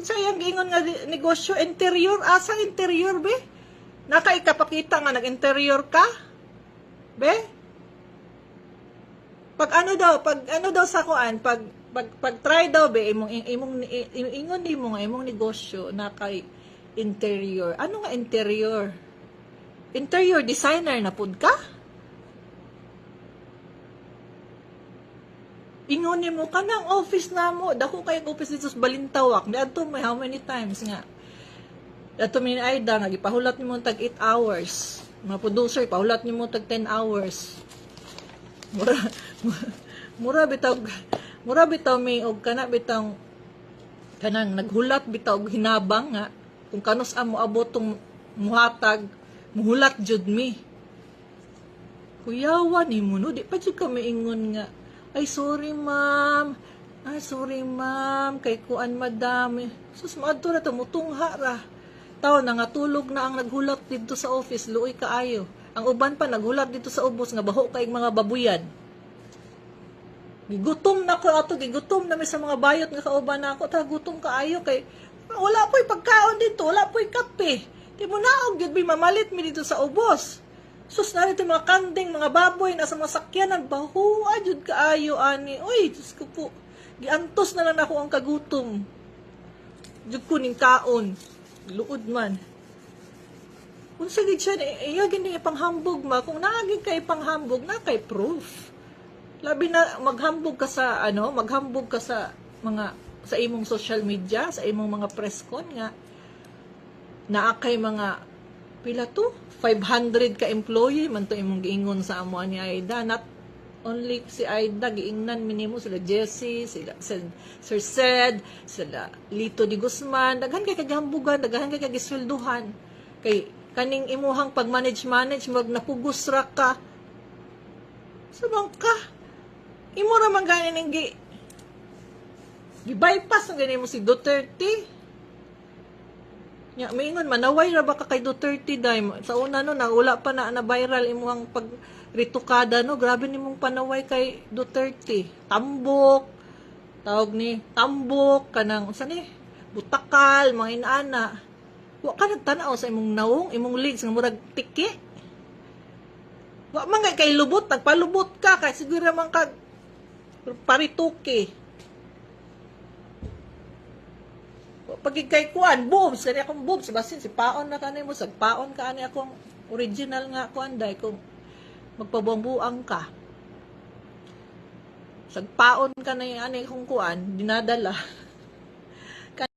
Sayang giingon nga negosyo interior asa interior be? Naka ikapakita nga nag-interior ka? Be? Pag ano daw, pag ano daw sa kuan, pag pag, pag try daw be imong imong ingon nimo nga imong negosyo na kay interior. Ano nga interior? Interior designer na pud ka? Ingon nimo kanang office na mo, dako kay office dito sa Balintawak. Ni adto may how many times nga. Ato min Aida nga gipahulat nimo tag 8 hours. Mga producer pahulat nimo tag 10 hours. Mura mura bitaw mura bitaw may og kana bitaw kanang naghulat bitaw og hinabang nga kung kanus amo abot tong muhatag muhulat jud mi. Kuyawa ni mo no di pa jud ka maingon nga ay sorry ma'am. Ay sorry ma'am. Kay kuan madam sus maadto na to. Mutungha ra. Taw na nga tulog na ang naghulat dito sa office. Luoy kaayo ang uban pa naghulat dito sa ubos nga baho kay mga babuyan. Gigutom na ko ato. Gigutom na mi sa mga bayot nga kauban na ako. Ta gutom kaayo kay wala po'y pagkaon dito. Wala po'y kape. Di mo naog bi mamalit mi dito sa ubos sus na rito mga kanding mga baboy nasa mga sakyanan. Baho jud kaayo ani. Oy Diyos ko po. Giantos na lang ako ang kagutom. Jud ko ning kaon. Luod man. Kung sa gid siya iya gini ipanghambog ma. Kung naagi kay panghambog na kay proof. Labi na maghambog ka sa ano maghambog ka sa mga sa imong social media sa imong mga press con nga. Naa kay mga pila to? 500 ka employee man to imong giingon sa amo ni Aida. Not only si Aida giingnan minimo sila Jessie sila sila Sir Sed sila Lito di Guzman. Daghan kay kagambugan daghan kay kagiswelduhan. Kay kaning imuhang pag-manage manage mag napugos ra ka. Sabang ka. Imo ra man gani ning gi gi-bypass ang gani mo si Duterte Ya, maingon manaway ra ba ka kay Duterte day? Sa una no naula pa na na viral imong pag ritukada no? Grabe nimong panaway kay Duterte. Tambok tawag ni tambok kanang unsa ni? Butakal mga inaana. Wa ka nagtanaw sa imong nawong imong legs nga murag tiki. Wa man kay lubot nagpalubot ka kay siguro man ka parituki pag kay kuan boobs. Kani akong boobs. Basin si paon na kanay mo sagpaon ka ani akong original nga kuan day kung magpabuang ka. Sagpaon ka na ani akong kuan dinadala